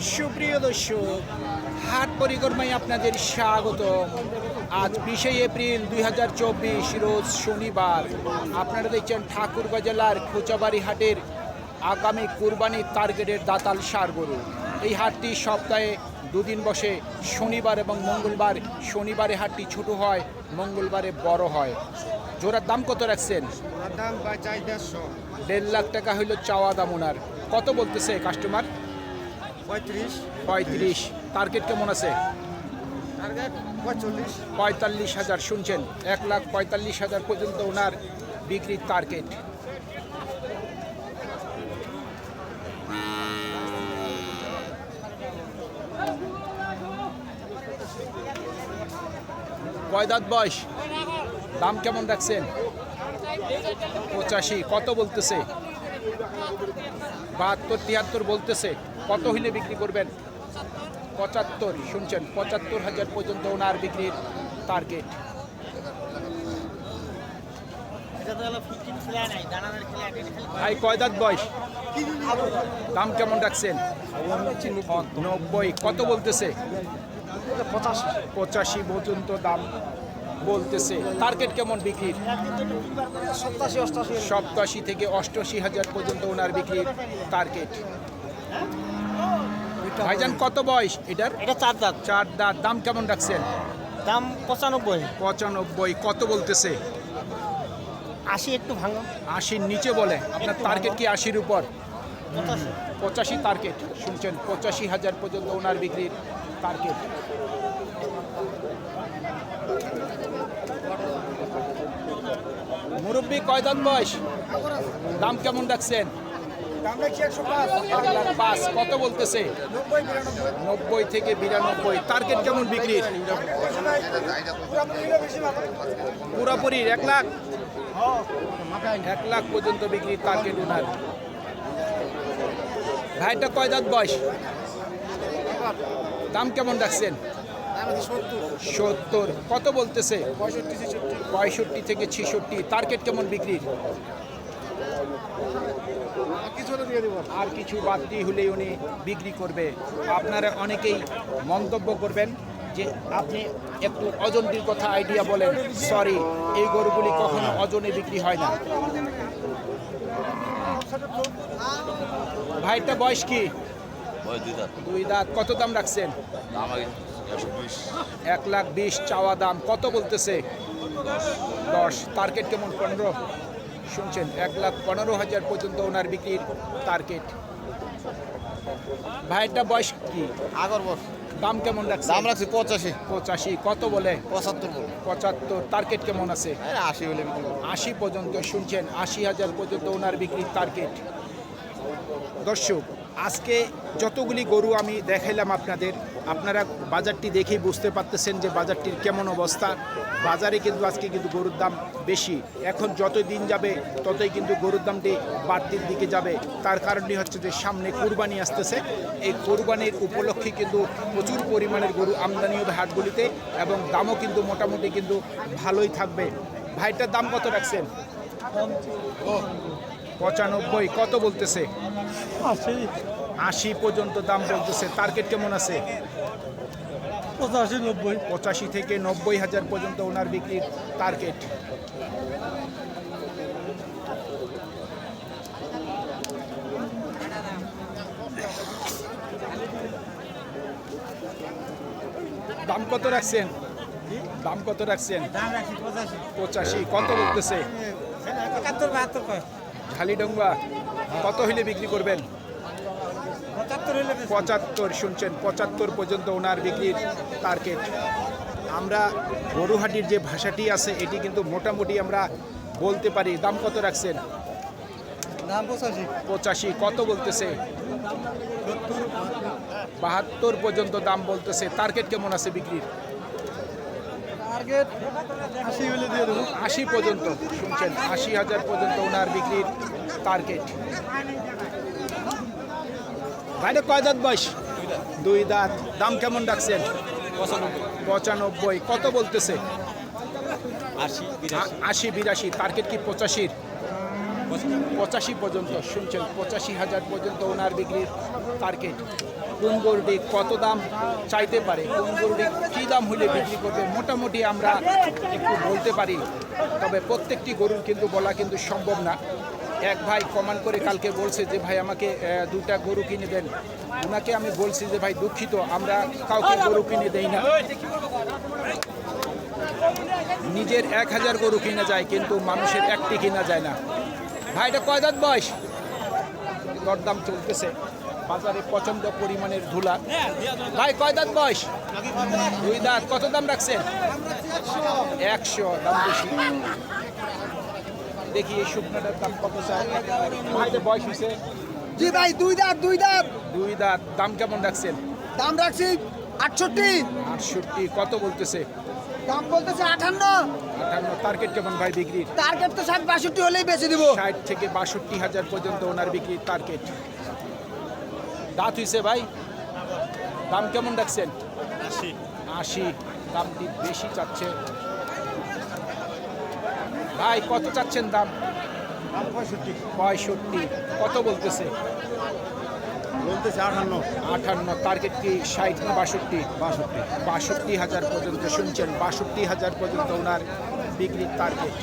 সুপ্রিয় দর্শক হাট পরিক্রমায় আপনাদের স্বাগত। আজ বিশে এপ্রিল দুই হাজার চব্বিশ রোজ শনিবার। আপনারা দেখছেন ঠাকুরগাঁ জেলার খোঁচাবাড়ি হাটের আগামী কুরবানির টার্গেটের দাতাল সার গরু এই হাটটি সপ্তাহে দুদিন বসে শনিবার এবং মঙ্গলবার। শনিবারে হাটটি ছোট হয় মঙ্গলবারে বড় হয়। জোড়ার দাম কত রাখছেন? দেড় লাখ টাকা হইল চাওয়া দাম ওনার। কত বলতেছে কাস্টমার পঁয়ত্রিশ। পঁয়ত্রিশ। টার্গেট কেমন আছে? টার্গেট পঁয়চল্লিশ পঁয়তাল্লিশ হাজার শুনছেন? এক লাখ পঁয়তাল্লিশ হাজার পর্যন্ত ওনার বিক্রির টার্গেট কয় দাঁত বয়স? দাম কেমন রাখছেন? পঁচাশি। কত বলতেছে? বাহাত্তর তিয়াত্তর বলতেছে? কত হইলে বিক্রি করবেন? পঁচাত্তর শুনছেন? পঁচাত্তর হাজার পর্যন্ত ওনার বিক্রির টার্গেট ভাই কয় দাঁত বয়স? দাম কেমন রাখছেন? নব্বই কত বলতেছে? পঁচাশি পঁচাশি পর্যন্ত দাম বলতেছে। টার্গেট কেমন বিক্রির? সপ্তাশি থেকে অষ্টআশি হাজার পর্যন্ত ওনার বিক্রির টার্গেট ভাইজান কত বয়স এটার? এটা চার দাঁত। চার দাঁত। দাম কেমন রাখছেন? দাম পঁচানব্বই। পঁচানব্বই। কত বলতেছে? আশি একটু ভাঙো। আশির নিচে বলে। আপনার টার্গেট কি আশির উপর? পঁচাশি। পঁচাশি টার্গেট শুনছেন পঁচাশি হাজার পর্যন্ত ওনার বিক্রির টার্গেট মুরব্বী কয় দাম বয়স? দাম কেমন রাখছেন দাম রাখছি একশো পাঁচ এক কত বলতেছে? নব্বই থেকে বিরানব্বই। টার্গেট কেমন বিক্রির? পুরোপুরি এক লাখ? এক লাখ পর্যন্ত বিক্রির টার্গেট ওনার। ভাইটা কয় দাঁত বয়স? দাম কেমন রাখছেন? সত্তর। কত বলতেছে? পঁয়ষট্টি থেকে ছেষট্টি। টার্গেট কেমন বিক্রির? আর কিছু বাড়তি হলেই উনি বিক্রি করবে। আপনারা অনেকেই মন্তব্য করবেন যে আপনি একটু ওজনটির কথা আইডিয়া বলেন। সরি এই গরুগুলি কখনো অজনে বিক্রি হয় না। ভাইটা বয়স কি? দুই দাঁত। কত দাম রাখছেন? এক লাখ বিশ চাওয়া দাম। কত বলতেছে? দশ। টার্গেট কেমন? পনেরো? শুনছেন এক লাখ পনেরো হাজার পর্যন্ত ওনার বিক্রির টার্গেট ভাইটা বয়স কি? আগর বস। দাম কেমন রাখছে? দাম রাখছি পঁচাশি। পঁচাশি কত বলে? পঁচাত্তর পঁচাত্তর টার্গেট কেমন আছে? আশি বলে আশি পর্যন্ত শুনছেন আশি হাজার পর্যন্ত ওনার বিক্রির টার্গেট দর্শক আজকে যতগুলি গরু আমি দেখাইলাম আপনাদের আপনারা বাজারটি দেখেই বুঝতে পারতেছেন যে বাজারটির কেমন অবস্থা। বাজারে কিন্তু আজকে কিন্তু গরুর দাম বেশি। এখন যত দিন যাবে ততই কিন্তু গরুর দামটি বাড়তির দিকে যাবে। তার কারণই হচ্ছে যে সামনে কুরবানি আসতেছে। এই কোরবানির উপলক্ষে কিন্তু প্রচুর পরিমাণের গরু আমদানি হবে হাটগুলিতে এবং দামও কিন্তু মোটামুটি কিন্তু ভালোই থাকবে। ভাইটার দাম কত রাখছেন? পঁচানব্বই কত বলতেছে? আশি। পর্যন্ত দাম বলতেছে টার্গেট কেমন আছে? পঁচাশি নব্বই। পঁচাশি থেকে নব্বই হাজার পর্যন্ত ওনার বিক্রির টার্গেট দাম কত রাখছেন? দাম কত রাখছেন? পঁচাশি। কত বলতেছে? বাহাত্তর কত হইলে বিক্রি করবেন? পঁচাত্তর শুনছেন পঁচাত্তর পর্যন্ত ওনার বিক্রির টার্গেট আমরা গরুহাটির যে ভাষাটি আছে এটি কিন্তু মোটামুটি আমরা বলতে পারি। দাম কত রাখছেন? পঁচাশি। কত বলতেছে? বাহাত্তর পর্যন্ত দাম বলতেছে। টার্গেট কেমন আছে বিক্রির? টার্গেট আশি হলে দিয়ে দেবো। আশি পর্যন্ত শুনছেন আশি হাজার পর্যন্ত ওনার বিক্রির টার্গেট ভাইটা কয় দাঁত বয়স? দুই দাঁত। দাম কেমন রাখছেন? পঁচানব্বই। কত বলতেছে? আশি আশি বিরাশি। টার্গেট কি পঁচাশির? পঁচাশি। পর্যন্ত শুনছেন পঁচাশি হাজার পর্যন্ত ওনার বিক্রির টার্গেট কোন গরুটি কত দাম চাইতে পারে? কোন গরুটি কী দাম হলে বিক্রি করবে? মোটামুটি আমরা একটু বলতে পারি। তবে প্রত্যেকটি গরুর কিন্তু বলা কিন্তু সম্ভব না। এক ভাই কমান করে কালকে বলছে যে, ভাই, আমাকে দুটা গরু কিনে দেন। ওনাকে আমি বলছি যে, ভাই, দুঃখিত, আমরা কাউকে গরু কিনে দেই না। নিজের এক হাজার গরু কিনা যায়, কিন্তু মানুষের একটি কিনা যায় না। ভাই, এটা কয় দাঁত বয়স? দরদাম চলতেছে। বাজারে প্রচণ্ড পরিমাণের ধুলা। ভাই কয় দাঁত বয়স? দুই দাঁত। কত দাম রাখছেন? একশো দাম বেশি। দেখি এই শুকনাটার দাম কত চাই। ভাই বয়স হয়েছে? জি ভাই দুই দাঁত দুই দাঁত। দুই দাঁত। দাম কেমন রাখছেন? দাম রাখছি আটষট্টি। আটষট্টি। কত বলতেছে? দাম বলতেছে আটান্ন আটান্ন টার্গেট কেমন ভাই বিক্রির? টার্গেট তো ষাট বাষট্টি হলেই বেশি দিব। ষাট থেকে বাষট্টি হাজার পর্যন্ত ওনার বিক্রির টার্গেট দাঁত হইছে ভাই? দাম কেমন রাখছেন? আশি। দামটি বেশি চাচ্ছে। ভাই কত চাচ্ছেন দাম? পঁয়ষট্টি। পঁয়ষট্টি। কত বলতেছে? বলতেছে আটান্ন। আঠান্ন টার্গেট কি ষাট না বাষট্টি? বাষট্টি। বাষট্টি হাজার পর্যন্ত শুনছেন। বাষট্টি হাজার পর্যন্ত ওনার বিক্রির টার্গেট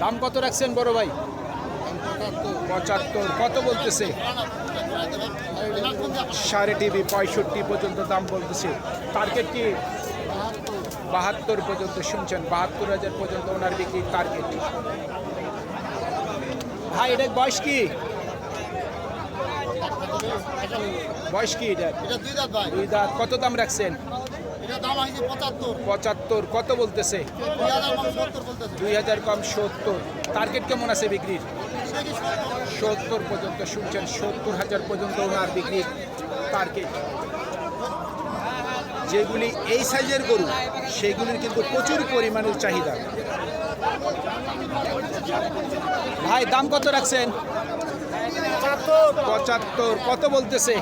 দাম কত রাখছেন বড় ভাই? পঁচাত্তর। কত বলতেছে? সাড়ে টিভি পঁয়ষট্টি পর্যন্ত দাম বলতেছে। টার্গেট কি? বাহাত্তর পর্যন্ত শুনছেন, বাহাত্তর হাজার পর্যন্ত ওনার বিক্রির টার্গেট ভাই এটা বয়স কি? বয়স কি এটা? দুই দাঁত কত দাম রাখছেন? পঁচাত্তর। কত বলতেছে? দুই হাজার কম সত্তর টার্গেট কেমন আছে বিক্রির? সত্তর পর্যন্ত শুনছেন সত্তর হাজার পর্যন্ত ওনার বিক্রির টার্গেট। যেগুলি এই সাইজের গরু সেগুলির কিন্তু প্রচুর পরিমাণের চাহিদা। ভাই দাম কত রাখছেন? পঁচাত্তর। কত বলতেছে?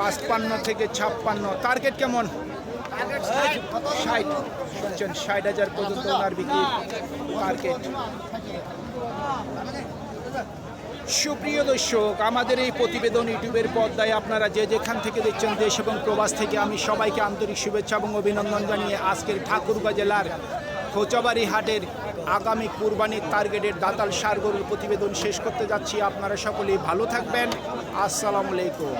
পাঁচপান্ন থেকে ছাপ্পান্ন। টার্গেট কেমন? ষাট। শুনছেন ষাট হাজার পর্যন্ত ওনার বিক্রি টার্গেট সুপ্রিয় দর্শক আমাদের এই প্রতিবেদন ইউটিউবের পর্দায় আপনারা যে যেখান থেকে দেখছেন দেশ এবং প্রবাস থেকে আমি সবাইকে আন্তরিক শুভেচ্ছা এবং অভিনন্দন জানিয়ে আজকের ঠাকুরগাঁ জেলার খোঁচাবাড়ি হাটের আগামী কুরবানির টার্গেটের দাতাল সার গরুর প্রতিবেদন শেষ করতে যাচ্ছি। আপনারা সকলেই ভালো থাকবেন। আসসালামু আলাইকুম।